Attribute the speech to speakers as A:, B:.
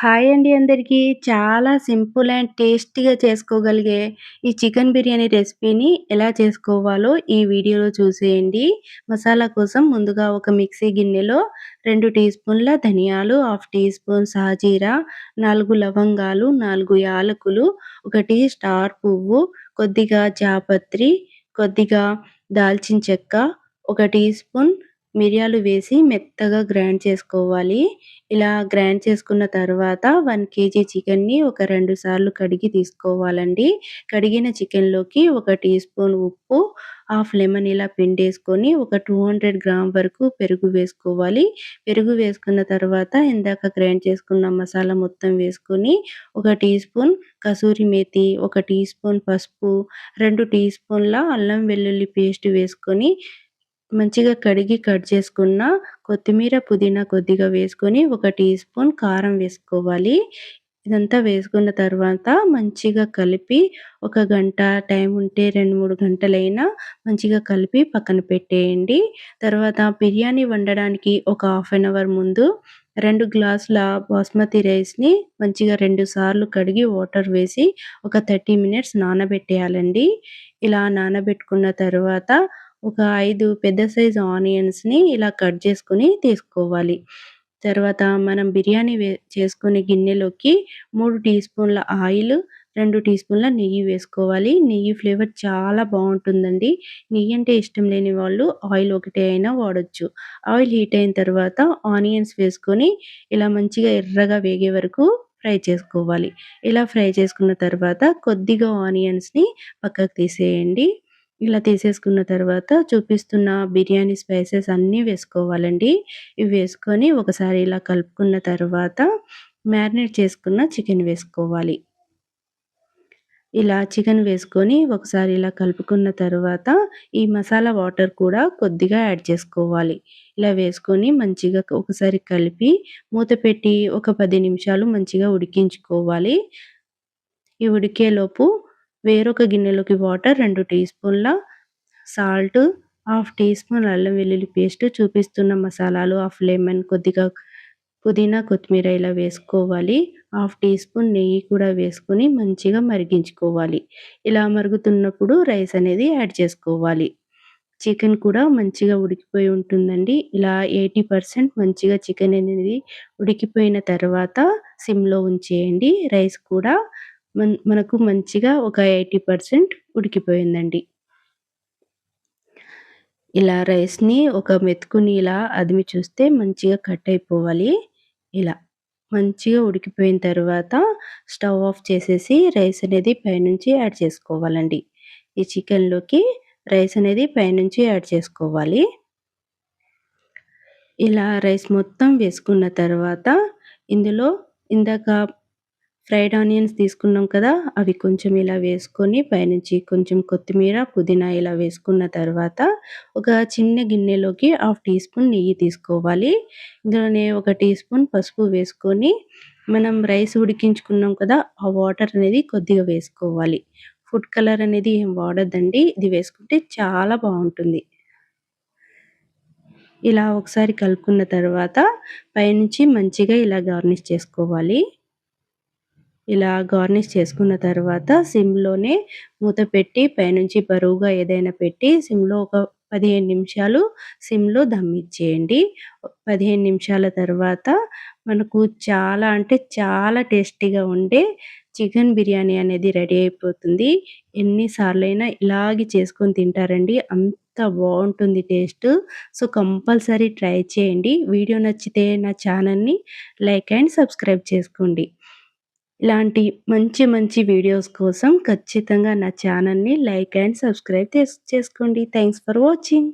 A: Hi అండి అందరికీ. చాలా సింపుల్ అండ్ టేస్టీగా చేసుకోగలిగే ఈ చికెన్ బిర్యానీ రెసిపీని ఎలా చేసుకోవాలో ఈ వీడియోలో చూసేయండి. మసాలా కోసం ముందుగా ఒక మిక్సీ గిన్నెలో రెండు టీ స్పూన్ల ధనియాలు, హాఫ్ టీ స్పూన్ సాజీరా, నాలుగు లవంగాలు, నాలుగు యాలకులు, ఒకటి స్టార్ పువ్వు, కొద్దిగా జాపత్రి, కొద్దిగా దాల్చిన చెక్క, ఒక టీ స్పూన్ మిరియాలు వేసి మెత్తగా గ్రైండ్ చేసుకోవాలి. ఇలా గ్రైండ్ చేసుకున్న తర్వాత వన్ కేజీ చికెన్‌ని ఒక రెండు సార్లు కడిగి తీసుకోవాలండి. కడిగిన చికెన్‌లోకి ఒక టీ స్పూన్ ఉప్పు, హాఫ్ లెమన్ ఇలా పిండేసుకొని ఒక 200 గ్రామ్ వరకు పెరుగు వేసుకోవాలి. పెరుగు వేసుకున్న తర్వాత ఇందాక గ్రైండ్ చేసుకున్న మసాలా మొత్తం వేసుకొని ఒక టీ స్పూన్ కసూరి మేతి, ఒక టీ స్పూన్ పసుపు, రెండు టీ స్పూన్ల అల్లం వెల్లుల్లి పేస్ట్ వేసుకొని మంచిగా కడిగి కట్ చేసుకున్న కొత్తిమీర, పుదీనా కొద్దిగా వేసుకొని ఒక టీ స్పూన్ కారం వేసుకోవాలి. ఇదంతా వేసుకున్న తర్వాత మంచిగా కలిపి ఒక గంట టైం ఉంటే 2, 3 గంటలైనా మంచిగా కలిపి పక్కన పెట్టేయండి. తర్వాత బిర్యానీ వండడానికి ఒక హాఫ్ అన్ అవర్ ముందు రెండు గ్లాసుల బాస్మతి రైస్‌ని మంచిగా రెండు సార్లు కడిగి వాటర్ వేసి ఒక 30 మినిట్స్ నానబెట్టేయాలండి. ఇలా నానబెట్టుకున్న తర్వాత ఒక ఐదు పెద్ద సైజు ఆనియన్స్‌ని ఇలా కట్ చేసుకొని తీసుకోవాలి. తర్వాత మనం బిర్యానీ వే చేసుకునే గిన్నెలోకి మూడు టీ స్పూన్ల ఆయిల్, రెండు టీ స్పూన్ల నెయ్యి వేసుకోవాలి. నెయ్యి ఫ్లేవర్ చాలా బాగుంటుందండి నెయ్యి అంటే ఇష్టం లేని వాళ్ళు ఆయిల్ ఒకటే అయినా వాడొచ్చు. ఆయిల్ హీట్ అయిన తర్వాత ఆనియన్స్ వేసుకొని ఇలా మంచిగా ఎర్రగా వేగే వరకు ఫ్రై చేసుకోవాలి. ఇలా ఫ్రై చేసుకున్న తర్వాత కొద్దిగా ఆనియన్స్‌ని పక్కకు తీసేయండి. ఇలా తీసేసుకున్న తర్వాత చూపిస్తున్న బిర్యానీ స్పైసెస్ అన్నీ వేసుకోవాలండి. ఇవి వేసుకొని ఒకసారి ఇలా కలుపుకున్న తర్వాత మ్యారినేట్ చేసుకున్న చికెన్ వేసుకోవాలి. ఇలా చికెన్ వేసుకొని ఒకసారి ఇలా కలుపుకున్న తర్వాత ఈ మసాలా వాటర్ కూడా కొద్దిగా యాడ్ చేసుకోవాలి. ఇలా వేసుకొని మంచిగా ఒకసారి కలిపి మూత పెట్టి ఒక పది నిమిషాలు మంచిగా ఉడికించుకోవాలి. ఈ ఉడికేలోపు వేరొక గిన్నెలోకి వాటర్ రెండు టీ స్పూన్ల సాల్ట్, హాఫ్ టీ స్పూన్ అల్లం వెల్లుల్లి పేస్ట్, చూపిస్తున్న మసాలాలు, హాఫ్ లెమన్, కొద్దిగా పుదీనా, కొత్తిమీర ఇలా వేసుకోవాలి. హాఫ్ టీ స్పూన్ నెయ్యి కూడా వేసుకొని మంచిగా మరిగించుకోవాలి. ఇలా మరుగుతున్నప్పుడు రైస్ అనేది యాడ్ చేసుకోవాలి. చికెన్ కూడా మంచిగా ఉడికిపోయి ఉంటుందండి. ఇలా 80% మంచిగా చికెన్ అనేది ఉడికిపోయిన తర్వాత సిమ్‌లో ఉంచేయండి. రైస్ కూడా మన్ మనకు మంచిగా ఒక 80% ఉడికిపోయిందండి. ఇలా రైస్‌ని ఒక మెతుకుని ఇలా అదిమి చూస్తే మంచిగా కట్ అయిపోవాలి. ఇలా మంచిగా ఉడికిపోయిన తర్వాత స్టవ్ ఆఫ్ చేసేసి రైస్ అనేది పైనుంచి యాడ్ చేసుకోవాలండి. ఈ చికెన్‌లోకి రైస్ అనేది పైనుంచి యాడ్ చేసుకోవాలి. ఇలా రైస్ మొత్తం వేసుకున్న తర్వాత ఇందులో ఇందాక ఫ్రైడ్ ఆనియన్స్ తీసుకున్నాం కదా! అవి కొంచెం ఇలా వేసుకొని పైనుంచి కొంచెం కొత్తిమీర, పుదీనా ఇలా వేసుకున్న తర్వాత ఒక చిన్న గిన్నెలోకి హాఫ్ టీ స్పూన్ నెయ్యి తీసుకోవాలి. ఇందులోనే ఒక టీ స్పూన్ పసుపు వేసుకొని మనం రైస్ ఉడికించుకున్నాం కదా! ఆ వాటర్ అనేది కొద్దిగా వేసుకోవాలి. ఫుడ్ కలర్ అనేది ఏం వాడద్దండి ఇది వేసుకుంటే చాలా బాగుంటుంది ఇలా ఒకసారి కలుపుకున్న తర్వాత పైనుంచి మంచిగా ఇలా గార్నిష్ చేసుకోవాలి. ఇలా గార్నిష్ చేసుకున్న తర్వాత సిమ్‌లోనే మూత పెట్టి పైనుంచి బరువుగా ఏదైనా పెట్టి సిమ్‌లో ఒక 15 నిమిషాలు సిమ్‌లో దమ్ ఇచ్చేయండి. 15 నిమిషాల తర్వాత మనకు చాలా అంటే చాలా టేస్టీగా ఉండే చికెన్ బిర్యానీ అనేది రెడీ అయిపోతుంది. ఎన్నిసార్లైనా ఇలాగే చేసుకొని తింటారండి. అంత బాగుంటుంది టేస్ట్. సో, కంపల్సరీ ట్రై చేయండి. వీడియో నచ్చితే నా ఛానల్‌ని లైక్ అండ్ సబ్స్క్రైబ్ చేసుకోండి. ఇలాంటి మంచి మంచి వీడియోస్ కోసం ఖచ్చితంగా నా ఛానల్‌ని లైక్ అండ్ సబ్స్క్రైబ్ చేసుకోండి. Thanks for watching.